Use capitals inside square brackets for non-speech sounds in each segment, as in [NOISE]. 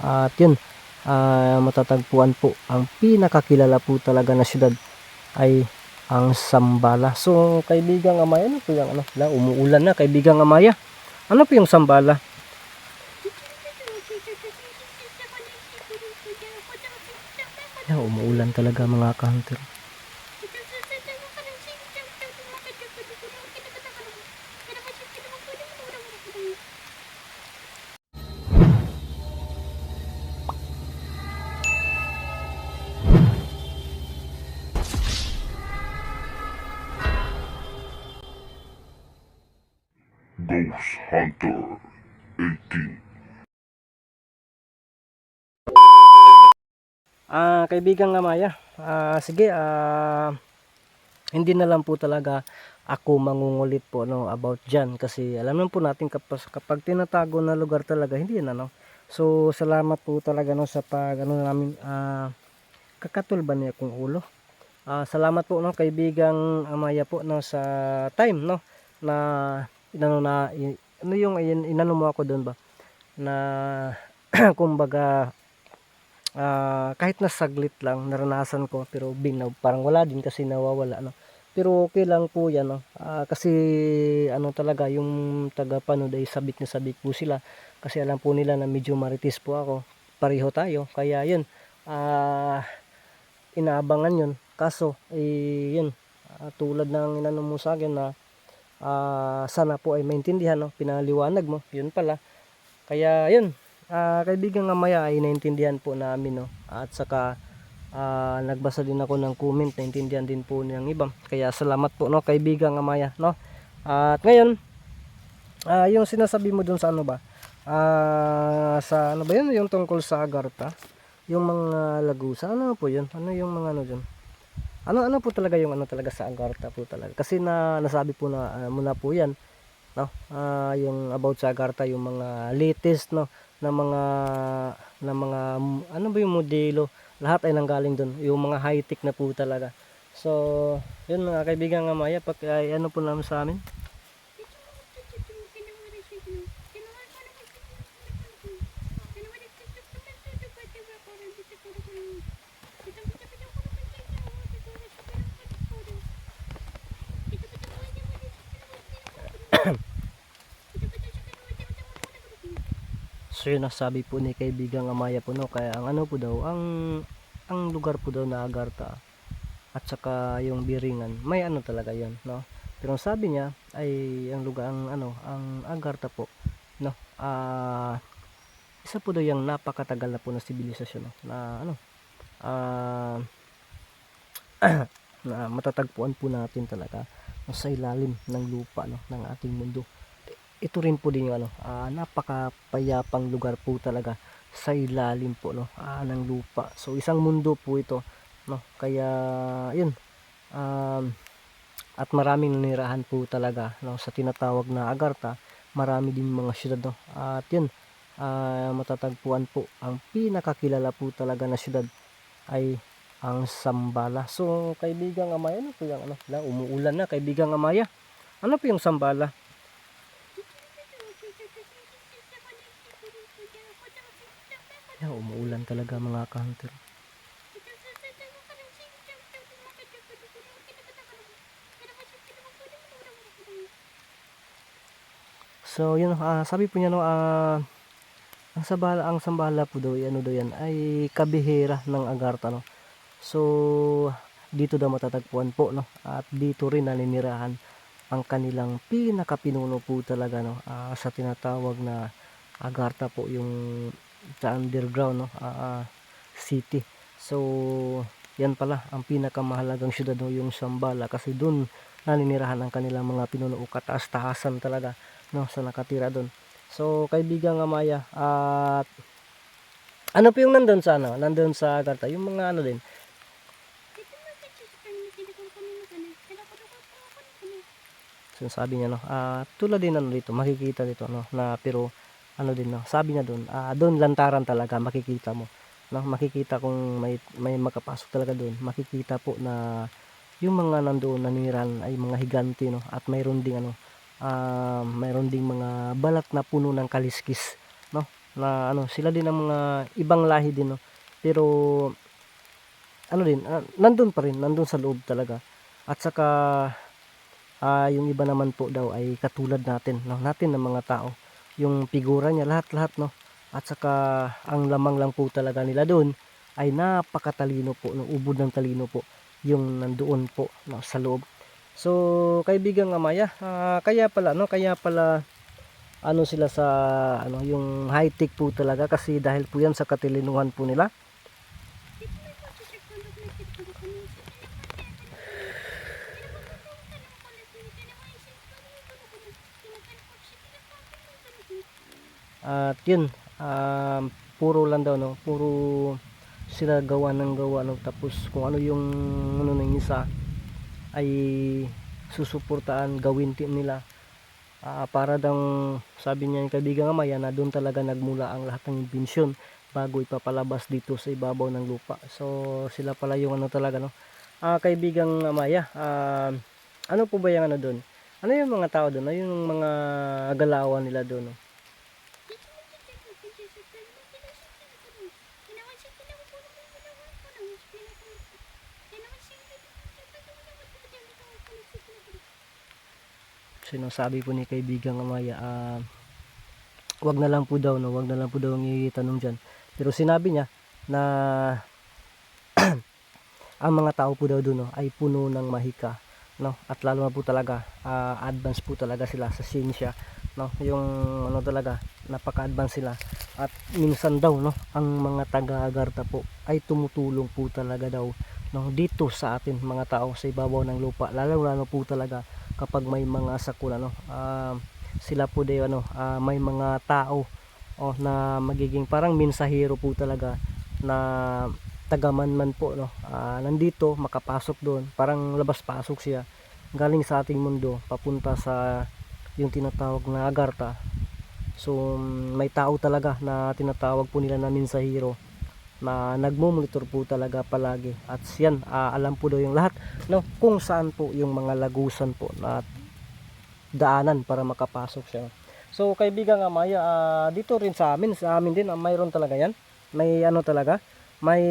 At yun, ah, matatagpuan po ang pinakakilala po talaga na syudad ay ang Sambala. So, kaibigang Amaya, ano po yung ano? Wala, umuulan na, kaibigang Amaya. Ano po yung Sambala? Yeah, umuulan talaga mga ka-hunter. Ghost Hunter 18. Ah, kaibigang Amaya. Ah, sige, ah hindi na lang po talaga ako mangungulit po no about diyan kasi alam naman po natin kapag, kapag tinatago na lugar talaga hindi yan ano. So salamat po talaga no sa pag ano namin ah kakatul ba niya kung ulo. Ah, salamat po no kaibigang Amaya po no sa time no na inano na i- ano yung in- inano mo ako doon ba? Na [CLEARS THROAT] kumbaga ah, kahit na saglit lang naranasan ko pero binaw parang wala din kasi nawawala no? Pero okay lang po yan no? Ah, kasi ano talaga yung taga panood ay sabik na sabik po sila. Kasi alam po nila na medyo maritis po ako. Pareho tayo kaya yun. Ah inaabangan yun. Kaso eh yun ah, tulad ng inano mo sa akin na ah, sana po ay maintindihan no pinaliwanag mo yun pala kaya yun Ah, kaibigan nga maya ay naintindihan po namin no. At saka ah, nagbasa din ako ng comment, naintindihan din po ng iba. Kaya salamat po no kaibigan nga maya no. At ngayon ah, yung sinasabi mo dun sa ano ba? Ah, sa ano ba yun yung tungkol sa Agartha? Yung mga lagusa, ano po yun? Ano yung mga ano dyan? Ano ano po talaga yung ano talaga sa Agartha po talaga? Kasi na nasabi po na ah, muna po yan no? Ah, yung about sa Agartha yung mga latest no? Na mga na mga ano ba yung modelo? Lahat ay nanggaling doon yung mga high tech na po talaga. So yun mga kaibigan nga maya pag ay, ano po naman sa amin so yun nasabi po ni kaibigan nga maya po no? Kaya ang ano po daw ang ang lugar po daw na Agartha at saka yung Biringan may ano talaga yon no? Pero ang sabi niya ay ang lugar ang ano ang Agartha po no? Ah isa po daw yung napakatagal na po na sibilisasyon no? na ano ah [CLEARS THROAT] na matatagpuan po natin talaga sa ilalim ng lupa no? Ng ating mundo ito rin po din yung ano ah, napakapayapang lugar po talaga sa ilalim po no ah, ng lupa. So isang mundo po ito no. Kaya yun um, at maraming nanirahan po talaga no sa tinatawag na Agartha marami din mga syudad no. At yun ah, matatagpuan po ang pinakakilala po talaga na syudad ay ang Sambala. So kaibigang Amaya ano po yung ano umuulan na kaibigang Amaya? Ano po yung Sambala Yeah, umuulan talaga mga ka-hunter. So, yun, ah, sabi po niya no, ah, ang sabala, ang sambala po daw, ano daw yan, ay kabihera ng Agartha, no. So, dito daw matatagpuan po, no. At dito rin naninirahan ang kanilang pinakapinuno po talaga, no. ah, sa tinatawag na Agartha po yung sa underground, no. ah, city. So, yan pala ang pinakamahalagang syudad no, yung Sambala kasi doon naninirahan ang kanilang mga pinuno o kataas-tahasan talaga no sa nakatira doon. So kaibigan nga Maya at ano po yung nandun sa ano? Nandun sa Agartha, yung mga ano din. So sabi niya no, ah tulad din ano dito, makikita dito no na pero ano din no, sabi niya doon, ah doon lantaran talaga makikita mo. No, makikita kung may may makapasok talaga doon, makikita po na yung mga nandoon nanirahan ay mga higante no? At mayroon ding ano ah mayroon ding mga balat na puno ng kaliskis no? Na ano sila din ang mga ibang lahi din no? Pero ano din ah, nandun pa rin nandun sa loob talaga. At saka ah, yung iba naman po daw ay katulad natin no? Natin ng mga tao yung figura niya lahat-lahat no? At saka ang lamang lang po talaga nila doon ay napakatalino po no? Ubod ng talino po yung nandoon po no, sa loob. So kaibigang amaya ah, kaya pala no? Kaya pala ano sila sa ano yung high tech po talaga kasi dahil po yan sa katilinuhan po nila At yun, um, puro lang daw no, puro sila gawa ng gawa no? Tapos kung ano yung ano ng isa ay susuportaan gawin din nila. Ah, para daw sabi niya yung kaibigan Amaya na doon talaga nagmula ang lahat ng imbensyon bago ipapalabas dito sa ibabaw ng lupa. So sila pala yung ano talaga no? Ah kaibigang Amaya ah, ano po ba yung ano doon? Ano yung mga tao doon? Ano yung mga galawan nila doon no? Sinasabi po ni kaibigang Amaya ah wag na lang po daw no? Wag na lang po daw ang itanong diyan pero sinabi niya na [CLEARS THROAT] ang mga tao po daw doon no, ay puno ng mahika no? At lalo na po talaga ah, advance po talaga sila sa sinsya no? Yung ano talaga napaka-advance sila. At minsan daw no ang mga taga-agarta po ay tumutulong po talaga daw no? Dito sa atin mga tao sa ibabaw ng lupa. Lalo lalo po talaga kapag may mga sakuna no? Ah, sila po daw ano ah, may mga tao oh, na magiging parang mensahero po talaga na tagaman man po no? Ah, nandito makapasok doon parang labas-pasok siya galing sa ating mundo papunta sa yung tinatawag na agarta so may tao talaga na tinatawag po nila na mensahero na nagmumonitor po talaga palagi. At yan ah, alam po daw yung lahat no kung saan po yung mga lagusan po na daanan para makapasok siya. So kaibigan nga Maya ah, dito rin sa amin sa amin din ah, mayroon talaga yan. May ano talaga may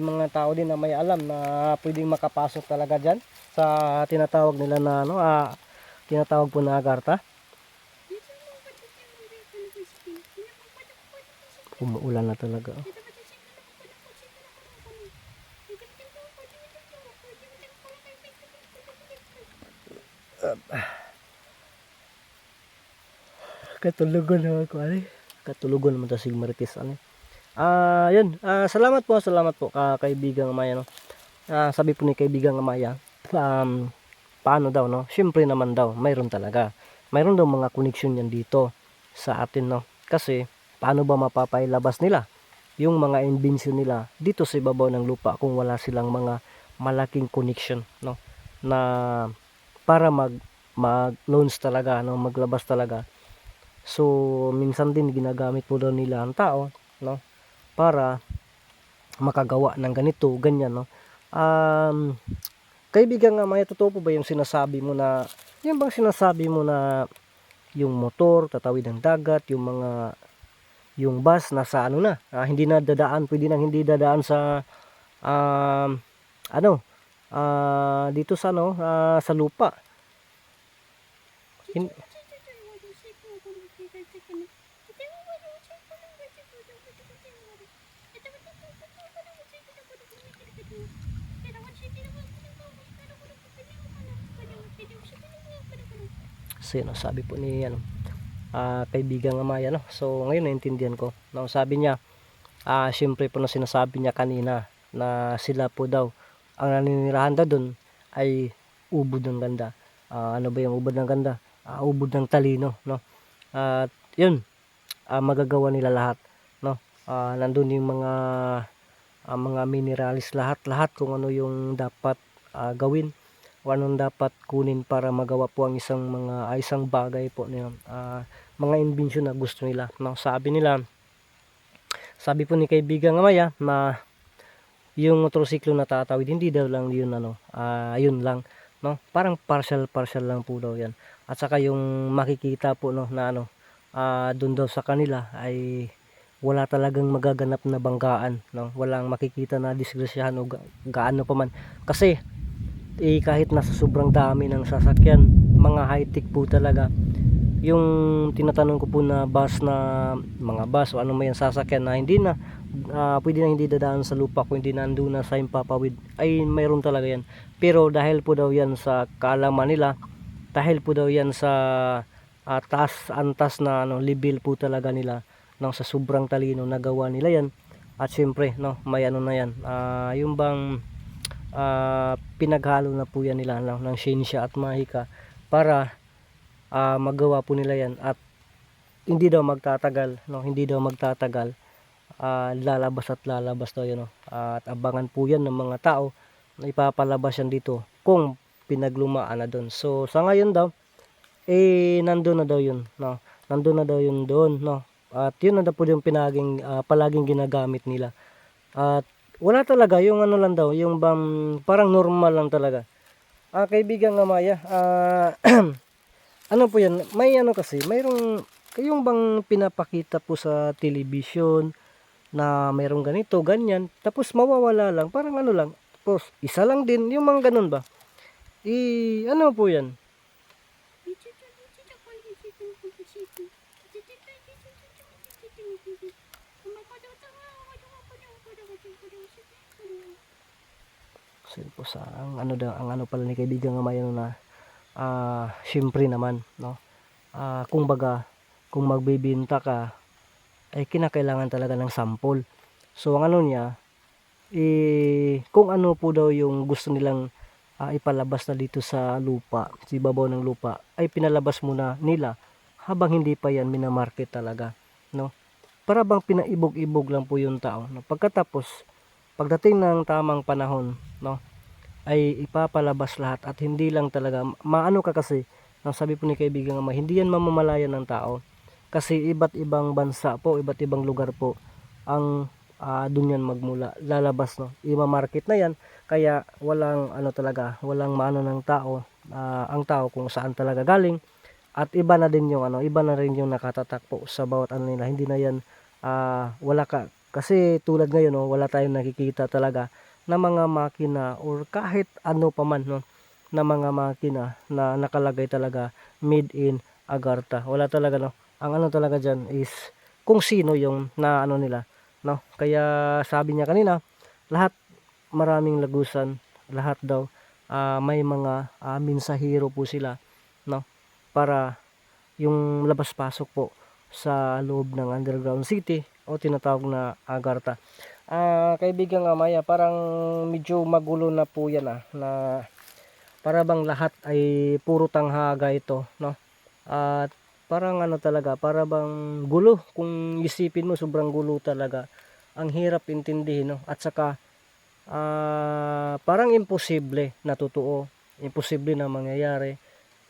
mga tao din na may alam na pwedeng makapasok talaga dyan sa tinatawag nila na ano ah, tinatawag po na agarta umuulan na talaga. Oh. [SIGHS] katulugon naman ko ano katulugon naman ta sig marites ano ah yun. Ah salamat po salamat po ka kaibigang Maya no? Ah sabi po ni kaibigang Maya um paano daw no? Syempre naman daw mayroon talaga. Mayroon daw mga connection yan dito sa atin no? Kasi paano ba mapapailabas nila yung mga invention nila dito sa ibabaw ng lupa kung wala silang mga malaking connection no? Na para mag mag launch talaga no? Maglabas talaga. So minsan din ginagamit po daw nila ang tao no? Para makagawa ng ganito ganyan no? Um kaibigan nga may totoo po ba yung sinasabi mo na yung bang sinasabi mo na yung motor tatawid ng dagat yung mga yung bus nasa ano na ah, hindi na dadaan pwede nang hindi dadaan sa um, ano ah, dito sa ano ah, sa lupa Hin- so yun, sabi po ni ano ah, kaibigan nga Maya no? So ngayon naintindihan ko no? Sabi niya ah syempre po na sinasabi niya kanina na sila po daw ang naninirahan daw doon ay ubod ng ganda. Ah, ano ba yung ubod ng ganda Ah, ubod ng talino no? At yun ah, magagawa nila lahat no? Ah, nandun yung mga ah, mga mineralis lahat lahat kung ano yung dapat ah, gawin. O anong dapat kunin para magawa po ang isang mga ah, isang bagay po niya ah, mga invention na gusto nila no? Sabi nila sabi po ni kaibigan nga Maya na yung motorsiklo na tatawid hindi daw lang yun ano? Ah, yun lang no? Parang partial partial lang po daw yan at saka yung makikita po no na ano ah doon daw sa kanila ay wala talagang magaganap na banggaan no? Walang makikita na disgrasyahan o ga- gaano pa man. Kasi eh, kahit nasa sobrang dami ng sasakyan mga high tech po talaga yung tinatanong ko po na bus na mga bus o ano yung sasakyan na hindi na ah, pwede na hindi dadaan sa lupa kung hindi nandun na sa impapawid ay mayroon talaga yan. Pero dahil po daw yan sa kaalaman nila dahil po daw yan sa ah, taas antas na ano level po talaga nila no sa sobrang talino nagawa nila yan. At syempre no may ano na yan ah, yung bang ah, pinaghalo na po yan nila no, ng sinsya at mahika para ah, magawa po nila yan. At hindi daw magtatagal no hindi daw magtatagal ah, lalabas at lalabas daw yan no at abangan po yan ng mga tao na ipapalabas yan dito kung pinaglumaan na doon so sa ngayon daw eh nandun na daw yun no? Nandun na daw yun doon no? At yun na daw po yung pinaging ah, palaging ginagamit nila. At wala talaga yung ano lang daw yung bang parang normal lang talaga. Ah kaibigan nga Maya ah [CLEARS THROAT] ano po yan? May ano kasi mayroong kayong bang pinapakita po sa television na mayroong ganito ganyan tapos mawawala lang parang ano lang tapos isa lang din yung mga ganun ba i ano po yan? Yun po sa ang ano daw ang ano pala ni kaibigan nga Maya no na ah syempre naman no? Ah kung baga kung magbebenta ka ay kinakailangan talaga ng sample so ang ano niya eh kung ano po daw yung gusto nilang ah, ipalabas na dito sa lupa sa ibabaw ng lupa ay pinalabas muna nila habang hindi pa yan minamarket talaga no? Para bang pinaibog-ibog lang po yung tao no? Pagkatapos pagdating ng tamang panahon no? Ay ipapalabas lahat at hindi lang talaga maano ka kasi ang sabi po ni kaibigan nga hindi yan mamamalayan ng tao kasi iba't ibang bansa po iba't ibang lugar po ang uh, doon yan magmula. Lalabas no? Ima-market na yan. Kaya walang ano talaga walang maano ng tao ah, ang tao kung saan talaga galing. At iba na din yung ano iba na rin yung nakatatak po sa bawat ano nila. Hindi na yan ah, wala ka. Kasi tulad ngayon no wala tayong nakikita talaga na mga makina or kahit ano pa man no na mga makina na nakalagay talaga made in Agartha. Wala talaga no? Ang ano talaga diyan is kung sino yung na ano nila no? Kaya sabi niya kanina lahat maraming lagusan lahat daw ah, may mga uh, minsahero po sila no? Para yung labas pasok po sa loob ng underground city o tinatawag na Agartha. Ah, kaibigan nga Maya, parang medyo magulo na po yan ah, na para bang lahat ay puro tanghaga ito, no? At parang ano talaga, para bang gulo, kung isipin mo sobrang gulo talaga. Ang hirap intindihin, no? At saka ah, parang imposible na totoo, imposible na mangyayari,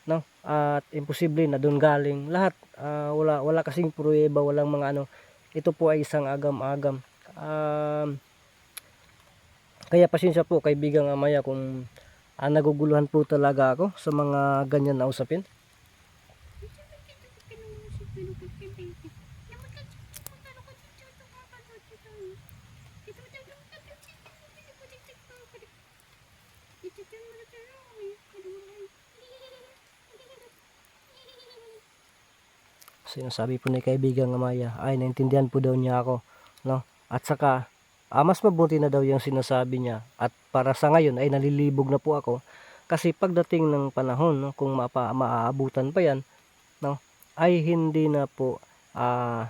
no? At imposible na doon galing lahat. ah, wala wala kasing pruweba, walang mga ano. Ito po ay isang agam-agam Um, kaya pasensya po kaibigan Amaya kung ah, naguguluhan po talaga ako sa mga ganyan na usapin. Sinasabi po ni kaibigan Amaya ay naintindihan po daw niya ako. No? At saka ah, mas mabuti na daw yung sinasabi niya at para sa ngayon ay nalilibog na po ako kasi pagdating ng panahon no, kung mapa, maaabutan pa yan no, ay hindi na po ah,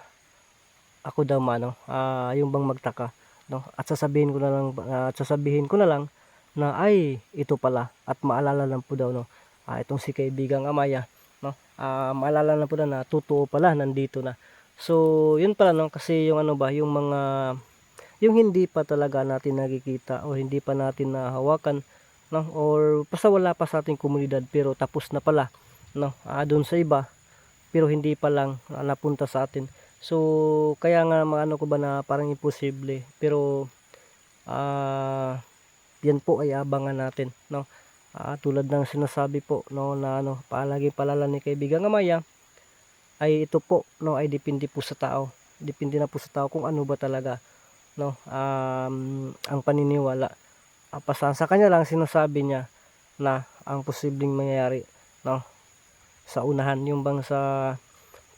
ako daw mano ah, yung bang magtaka no, at sasabihin ko na lang at sasabihin ko na lang na ay ito pala at maalala lang po daw no ah, itong si kaibigang Amaya ah, maalala na po na totoo pala nandito na So, yun pala no kasi yung ano ba, yung mga yung hindi pa talaga natin nakikita o hindi pa natin nahawakan no or basta wala pa sa ating komunidad pero tapos na pala no ah, doon sa iba pero hindi pa lang ah, napunta sa atin. So, kaya nga maano ko ba na parang imposible pero ah yan po ay abangan natin no. Ah, tulad ng sinasabi po no na ano, palagi palala ni kaibigan Amaya ay ito po no ay depende po sa tao. Depende na po sa tao kung ano ba talaga no um, ang paniniwala. Uh, pasan sa kanya lang sinasabi niya na ang posibleng mangyayari no sa unahan yung bang sa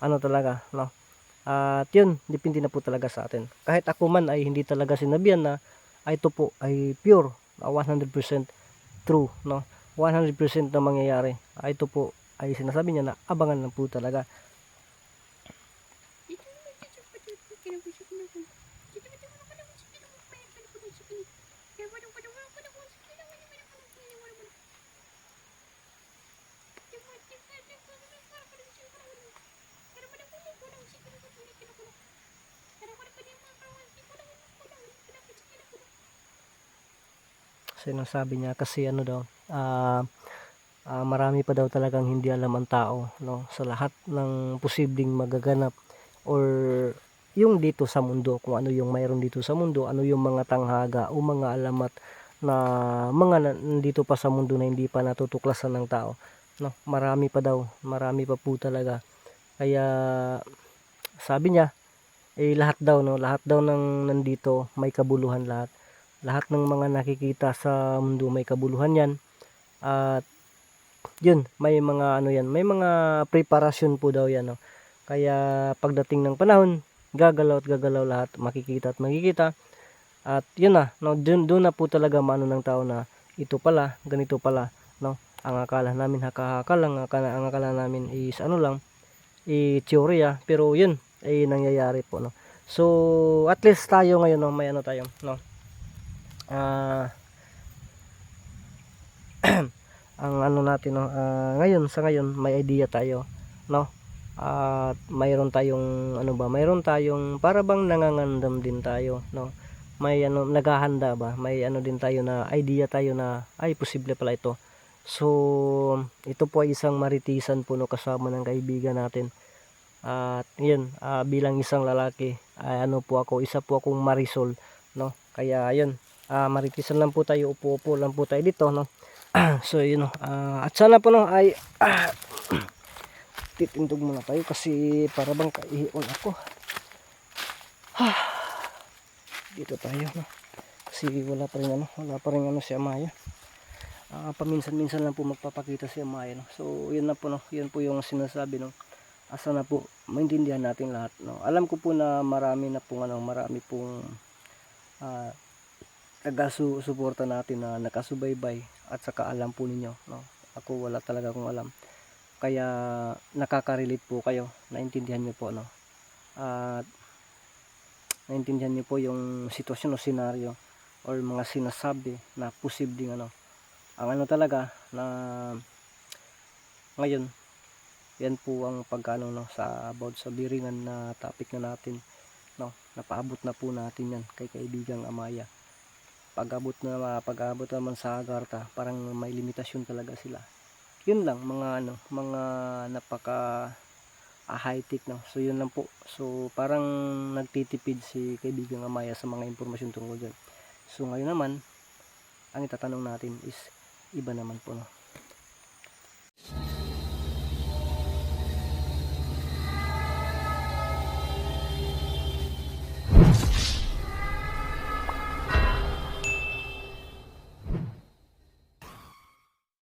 ano talaga no. At yun depende na po talaga sa atin. Kahit ako man ay hindi talaga sinabihan na ay ito po ay pure. Ah, 100% true no? 100% na mangyayari. Ay ito po ay sinasabi niya na abangan lang po talaga sinasabi niya kasi ano daw ah ah, marami pa daw talagang hindi alam ang tao no? Sa lahat ng posibleng magaganap or yung dito sa mundo kung ano yung mayroon dito sa mundo ano yung mga tanghaga o mga alamat na mga na- nandito pa sa mundo na hindi pa natutuklasan ng tao no? Marami pa daw marami pa po talaga. Kaya sabi niya eh lahat daw no? Lahat daw ng nandito may kabuluhan lahat lahat ng mga nakikita sa mundo may kabuluhan yan. At yun may mga ano yan may mga preparasyon po daw yan no? Kaya pagdating ng panahon gagalaw at gagalaw lahat makikita at makikita at yun na no? Doon doon na po talaga maano ng tao na ito pala ganito pala no? Ang akala namin haka-haka lang ang akala, ang akala namin is ano lang i teorya. Pero yun ay nangyayari po no? So at least tayo ngayon no? May ano tayo no ah [CLEARS THROAT] ang ano natin no ah, ngayon sa ngayon may idea tayo no? At mayroon tayong ano ba mayroon tayong para bang nangangandam din tayo no? May ano naghahanda ba? May ano din tayo na idea tayo na ay posible pala ito. So ito po ay isang maritisan po no kasama ng kaibigan natin. At yun ah, bilang isang lalaki ay ano po ako isa po akong marisol no? Kaya yun ah, maritisan lang po tayo upo-upo lang po tayo dito no? [CLEARS THROAT] So yun no? Ah, at sana po no ay ah, titindog muna tayo kasi para bang kaihion ako. Dito tayo no? Kasi wala pa rin ano wala pa rin ano si Amaya. Ah, paminsan-minsan lang po magpapakita si Amaya no? So yun na po no? Yun po yung sinasabi no? Asa na po maintindihan natin lahat no? Alam ko po na marami na pong ano marami pong ah taga-suporta natin na nakasubaybay at saka alam po ninyo no? Ako wala talaga akong alam. Kaya nakaka-relate po kayo. Naintindihan niyo po no? At naintindihan niyo po yung sitwasyon o senaryo or mga sinasabi na posibleng ano? Ang ano talaga na ngayon yan po ang pagkano no? Sa about sa biringan na topic na natin no? Napaabot na po natin yan kay kaibigang Amaya pag-abot na pag-abot naman sa Agartha parang may limitasyon talaga sila. Yun lang mga ano mga napaka ah, high tech no? So yun lang po. So parang nagtitipid si kaibigang Amaya sa mga impormasyon tungkol dyan. So ngayon naman ang itatanong natin is iba naman po no